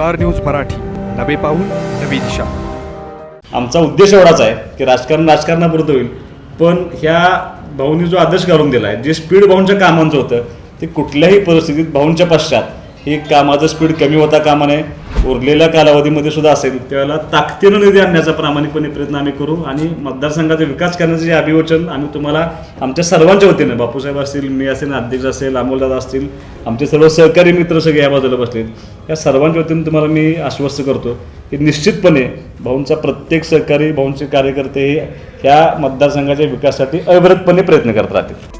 Star news Marathi. नवे पाऊल नवी दिशा. आमचा उद्देश एवढाच आहे की राजकारण राजकारणापुरतं होईल. पण ह्या भाऊनी जो आदर्श घालून दिला आहे जे स्पीड भाऊंच्या कामांचं होतं ते कुठल्याही परिस्थितीत भाऊंच्या पश्चात हे कामाचं स्पीड कमी होता कामा नये. उरलेल्या कालावधीमध्ये सुद्धा असेल. त्यावेळेला ताकदीनं निधी आणण्याचा प्रामाणिकपणे प्रयत्न आम्ही करू आणि मतदारसंघाचा विकास करण्याचं जे अभिवचन आम्ही तुम्हाला आमच्या सर्वांच्या वतीनं बापूसाहेब असतील मी असेल अध्यक्ष असेल अमोलदादा असतील आमचे सर्व सहकारी मित्र सगळे या बाजूला बसलेत. या सर्वांच्या वतीनं तुम्हाला मी आश्वस्त करतो की निश्चितपणे भाऊंचा प्रत्येक सहकारी भाऊंचे कार्यकर्ते हे ह्या मतदारसंघाच्या विकासासाठी अविरतपणे प्रयत्न करत राहतील.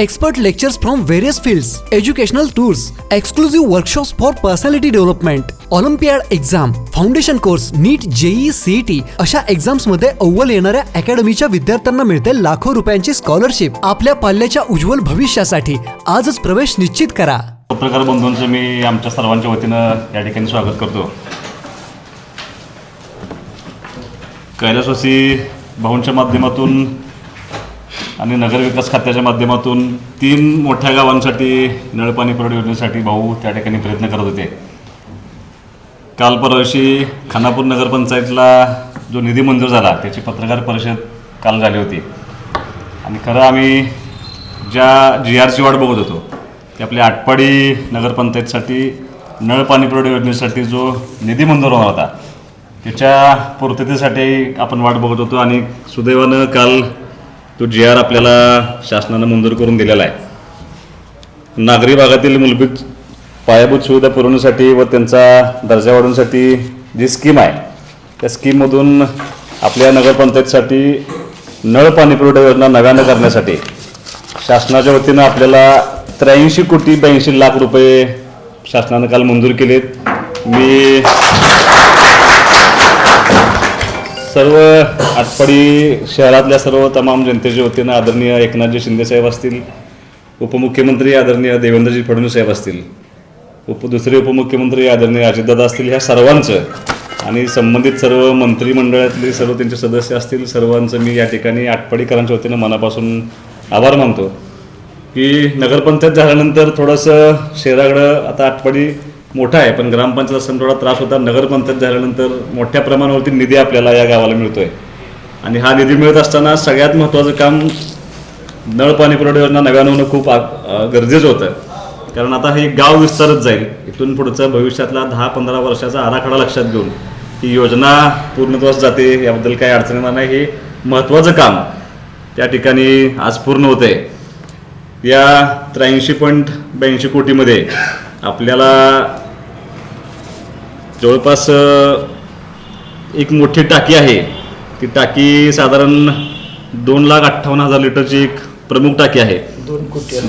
Expert lectures from various fields, educational tours, exclusive workshops for personality development, olympiad exam foundation course NEET JEE CET अशा एक्झाम्समध्ये अव्वल येणाऱ्या अकॅडमीच्या विद्यार्थ्यांना मिळते लाखो रुपयांची स्कॉलरशिप आपल्या पाल्याच्या उज्ज्वल भविष्यासाठी आजच प्रवेश निश्चित करा. पत्रकार बंधूंचं मी आमच्या सर्वांच्या वतीनं या ठिकाणी स्वागत करतो. कैलासवासी भाऊंच्या माध्यमातून आणि नगरविकास खात्याच्या माध्यमातून तीन मोठ्या गावांसाठी नळपाणी पुरवठा योजनेसाठी भाऊ त्या ठिकाणी प्रयत्न करत होते. काल परवाशी खानापूर नगरपंचायतला जो निधी मंजूर झाला त्याची पत्रकार परिषद काल झाली होती. आणि खरं आम्ही ज्या जी आरची वाट बघत होतो ते आपल्या आटपाडी नगरपंचायतसाठी नळ पाणी पुरवठा योजनेसाठी जो निधी मंजूर होणार होता त्याच्या पूर्ततेसाठी आपण वाट बघत होतो आणि सुदैवानं काल तो जी आर आपल्याला शासनानं मंजूर करून दिलेला आहे. नागरी भागातील मूलभूत पायाभूत सुविधा पुरवण्यासाठी व त्यांचा दर्जा वाढवण्यासाठी जी स्कीम आहे त्या स्कीममधून आपल्या नगरपंचायतीसाठी नळ पाणी पुरवठा योजना नव्यानं करण्यासाठी शासनाच्या वतीनं आपल्याला त्र्याऐंशी कोटी ब्याऐंशी लाख रुपये शासनानं काल मंजूर केलेत. मी सर्व आटपाडी शहरातल्या सर्व तमाम जनतेच्या वतीनं आदरणीय एकनाथजी शिंदेसाहेब असतील उपमुख्यमंत्री आदरणीय देवेंद्रजी फडणवीस साहेब असतील उप दुसरे उपमुख्यमंत्री आदरणीय अजितदादा असतील ह्या सर्वांचं आणि संबंधित सर्व मंत्रिमंडळातले सर्व त्यांचे सदस्य असतील सर्वांचं मी या ठिकाणी आटपाडीकरांच्या वतीनं मनापासून आभार मानतो. की नगरपंचायत झाल्यानंतर थोडंसं शहराकडं आता आटपाडी मोठा आहे पण ग्रामपंचायत असताना थोडा त्रास होता. नगरपंचायत झाल्यानंतर मोठ्या प्रमाणावरती निधी आपल्याला या गावाला मिळतोय. आणि हा निधी मिळत असताना सगळ्यात महत्त्वाचं काम नळ पाणी पुरवठा योजना नव्यानं होणं खूप गरजेचं होतं. कारण आता हे गाव विस्तारत जाईल. इथून पुढचा भविष्यातला दहा पंधरा वर्षाचा आराखडा लक्षात घेऊन ही योजना पूर्णत्वास जाते. याबद्दल काही अडचण येणार नाही. हे महत्त्वाचं काम त्या ठिकाणी आज पूर्ण होतं आहे. या त्र्याऐंशी पॉईंट ब्याऐंशी कोटीमध्ये आपल्याला जवळपास एक मोठी टाकी आहे. ती टाकी साधारण दोन लाख अठ्ठावन्न हजार लिटरची एक प्रमुख टाकी आहे. दोन कोटी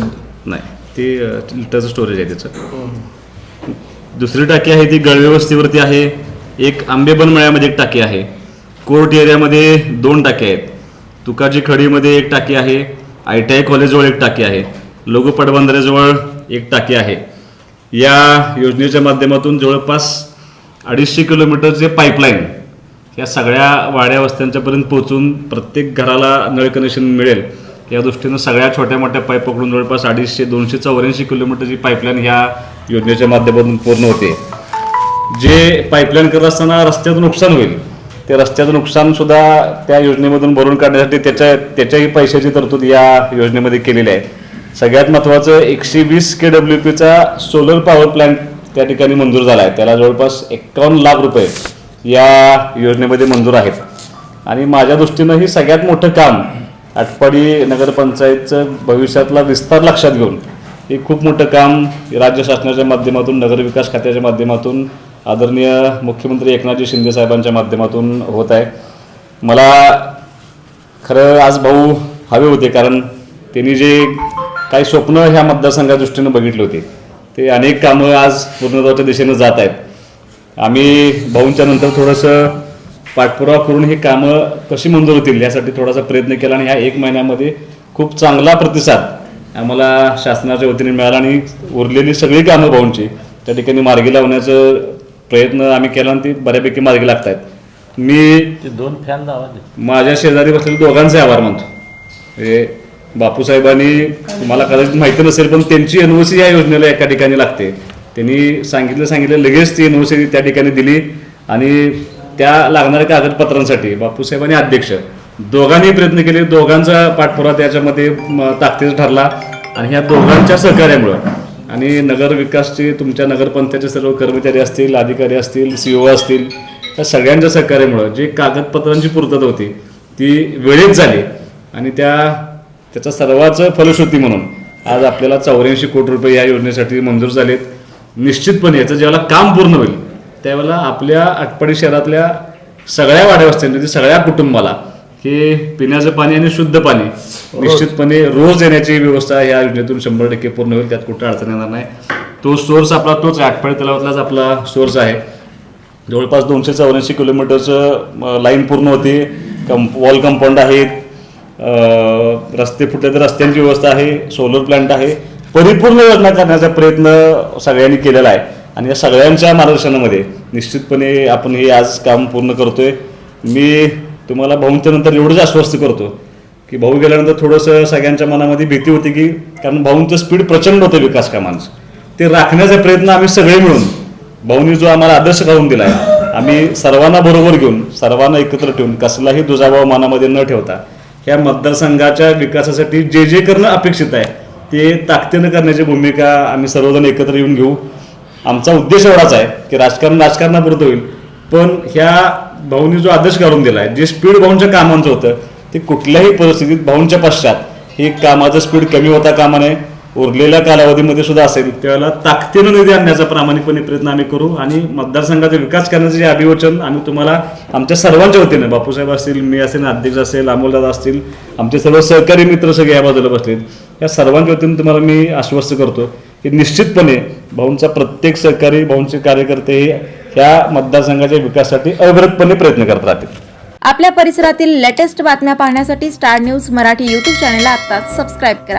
नाही ती लिटरचं स्टोरेज आहे त्याचं. दुसरी टाकी आहे ती गळवे वस्तीवरती आहे. एक आंबेबन मळ्यामध्ये एक टाकी आहे. कोर्ट एरियामध्ये दोन टाकी आहेत. तुकाजी खडीमध्ये एक टाकी आहे. आय टी आय कॉलेजजवळ एक टाकी आहे. लोगो एक टाकी आहे. या योजनेच्या माध्यमातून जवळपास अडीचशे किलोमीटरचे पाईपलाईन या सगळ्या वाड्या वस्त्यांच्यापर्यंत पोहोचून प्रत्येक घराला नळ कनेक्शन मिळेल. या दृष्टीनं सगळ्या छोट्या मोठ्या पाईप पकडून जवळपास अडीचशे दोनशे चौऱ्याऐंशी किलोमीटरची पाईपलाईन ह्या योजनेच्या माध्यमातून पूर्ण होते. जे पाईपलाईन करत असताना रस्त्याचं नुकसान होईल ते रस्त्याचं नुकसानसुद्धा त्या योजनेमधून भरून काढण्यासाठी त्याच्या त्याच्याही पैशाची तरतूद या योजनेमध्ये केलेली आहे. सगळ्यात महत्त्वाचं एकशे वीस के डब्ल्यू पीचा सोलर पॉवर प्लॅन्ट त्या ठिकाणी मंजूर झाला आहे. त्याला जवळपास एकावन्न लाख रुपये या योजनेमध्ये मंजूर आहेत. आणि माझ्या दृष्टीनं ही सगळ्यात मोठं काम आटपाडी नगरपंचायतचं भविष्यातला विस्तार लक्षात घेऊन हे खूप मोठं काम राज्य शासनाच्या माध्यमातून नगरविकास खात्याच्या माध्यमातून आदरणीय मुख्यमंत्री एकनाथजी शिंदे साहेबांच्या माध्यमातून होत आहे. मला खरं आज भाऊ हवे होते कारण त्यांनी जे काही स्वप्न ह्या मतदारसंघा दृष्टीनं बघितले होते. ते अनेक कामं आज पूर्णत्वाच्या दिशेनं जात आहेत. आम्ही भाऊंच्या नंतर थोडंसं पाठपुरावा करून ही कामं कशी मंजूर होतील यासाठी थोडासा प्रयत्न केला आणि ह्या एक महिन्यामध्ये खूप चांगला प्रतिसाद आम्हाला शासनाच्या वतीने मिळाला आणि उरलेली सगळी कामं भाऊंची त्या ठिकाणी मार्गी लावण्याचं प्रयत्न आम्ही केला आणि ती बऱ्यापैकी मार्गी लागत आहेत मी दोन फॅन. माझ्या शेजारी बसलेले दोघांचे आभार मानतो. हे बापूसाहेबांनी तुम्हाला कदाचित माहिती नसेल पण त्यांची एनओसी या योजनेला एका ठिकाणी लागते. त्यांनी सांगितलं सांगितलं लगेच ती एनओसी त्या ठिकाणी दिली आणि त्या लागणाऱ्या कागदपत्रांसाठी बापूसाहेबांनी अध्यक्ष. दोघांनी प्रयत्न केले दोघांचा पाठपुरा त्याच्यामध्ये म, ताकदीचा ठरला आणि ह्या दोघांच्या सहकार्यामुळं. आणि नगर विकासचे तुमच्या नगरपंचायतचे सर्व कर्मचारी असतील अधिकारी असतील सी ओ असतील त्या सगळ्यांच्या सहकार्यामुळं जे कागदपत्रांची पूर्तता होती ती वेळेत झाली आणि त्या त्याचा सर्वाचं फलश्रुती म्हणून. आज आपल्याला चौऱ्याऐंशी कोटी रुपये या योजनेसाठी मंजूर झालेत. निश्चितपणे याचं ज्यावेळेला काम पूर्ण होईल त्यावेळेला आपल्या आटपाडी शहरातल्या सगळ्या वाड्यावस्त्यांनी सगळ्या कुटुंबाला हे पिण्याचं पाणी आणि शुद्ध पाणी निश्चितपणे रोज येण्याची व्यवस्था या योजनेतून शंभर टक्के पूर्ण होईल त्यात कुठं अडचण येणार नाही. तो सोर्स आपला तोच. आटपाडी तलावातलाच आपला सोर्स आहे. जवळपास दोनशे चौऱ्याऐंशी किलोमीटरचं लाईन पूर्ण होती. कंप वॉल कंपाऊंड आहेत. रस्ते फुटले तर रस्त्यांची व्यवस्था आहे सोलर प्लांट आहे. परिपूर्ण योजना करण्याचा प्रयत्न सगळ्यांनी केलेला आहे. आणि या सगळ्यांच्या मार्गदर्शनामध्ये निश्चितपणे आपण हे आज काम पूर्ण करतोय. मी तुम्हाला भाऊंच्या नंतर एवढंच आश्वस्त करतो की भाऊ गेल्यानंतर थोडंसं सगळ्यांच्या मनामध्ये भीती होती की कारण भाऊंचं स्पीड प्रचंड होतं विकास कामांचं. ते राखण्याचा प्रयत्न आम्ही सगळे मिळून भाऊनी जो आम्हाला आदर्श काढून दिला आहे आम्ही सर्वांना बरोबर घेऊन सर्वांना एकत्र ठेवून कसलाही दुजाभाव मनामध्ये न ठेवता ह्या मतदारसंघाच्या विकासासाठी जे जे करणं अपेक्षित आहे ते ताकदीनं करण्याची भूमिका आम्ही सर्वजण एकत्र येऊन घेऊ. आमचा उद्देश एवढाच आहे की राजकारण राजकारणापुरतं होईल. पण ह्या भाऊनी जो आदर्श काढून दिला आहे जे स्पीड भाऊंच्या कामांचं होतं ते कुठल्याही परिस्थितीत भाऊंच्या पश्चात हे कामाचं स्पीड कमी होता कामा नये. उरलेल्या कालावधीमध्ये सुद्धा असेल. त्यावेळेला ताकदीनं निधी आणण्याचा प्रामाणिकपणे प्रयत्न आम्ही करू आणि मतदारसंघाचा विकास करण्याचे जे अभिवचन आम्ही तुम्हाला आमच्या सर्वांच्या वतीने बापूसाहेब असतील मी असेल अध्यक्ष असेल अमोलदादा असतील आमचे सर्व सहकारी मित्र सगळे या बाजूला बसलेत. या सर्वांच्या वतीने तुम्हाला मी आश्वस्त करतो की निश्चितपणे भाऊंचा प्रत्येक सहकारी भाऊंचे कार्यकर्ते हे ह्या मतदारसंघाच्या विकासासाठी अविरतपणे प्रयत्न करत राहतील. आपल्या परिसरातील लेटेस्ट बातम्या पाहण्यासाठी स्टार न्यूज मराठी यूट्यूब चॅनलला आत्ताच सबस्क्राईब करा.